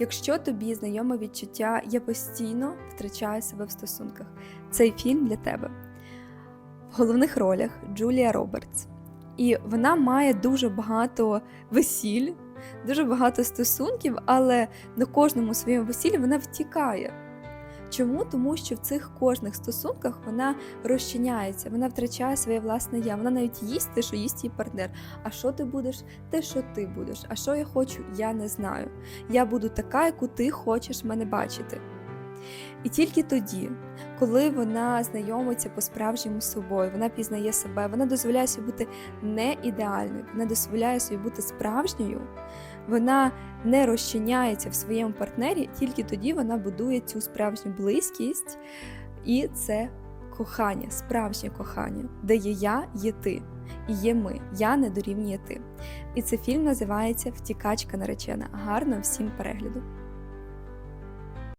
Якщо тобі знайоме відчуття, я постійно втрачаю себе в стосунках. Цей фільм для тебе. В головних ролях Джулія Робертс. І вона має дуже багато весіль, дуже багато стосунків, але на кожному своєму весіллі вона втікає. Чому? Тому що в цих кожних стосунках вона розчиняється, вона втрачає своє власне я. Вона навіть їсть те, що їсть її партнер. А що ти будеш? Те, що ти будеш. А що я хочу, я не знаю. Я буду така, яку ти хочеш мене бачити. І тільки тоді, коли вона знайомиться по-справжньому з собою, вона пізнає себе, вона дозволяє собі бути не ідеальною, вона дозволяє собі бути справжньою, вона не розчиняється в своєму партнері, тільки тоді вона будує цю справжню близькість, і це кохання, справжнє кохання, де є я, є ти, і є ми. Я не дорівнює ти. І цей фільм називається Втікачка наречена. Гарно всім перегляду.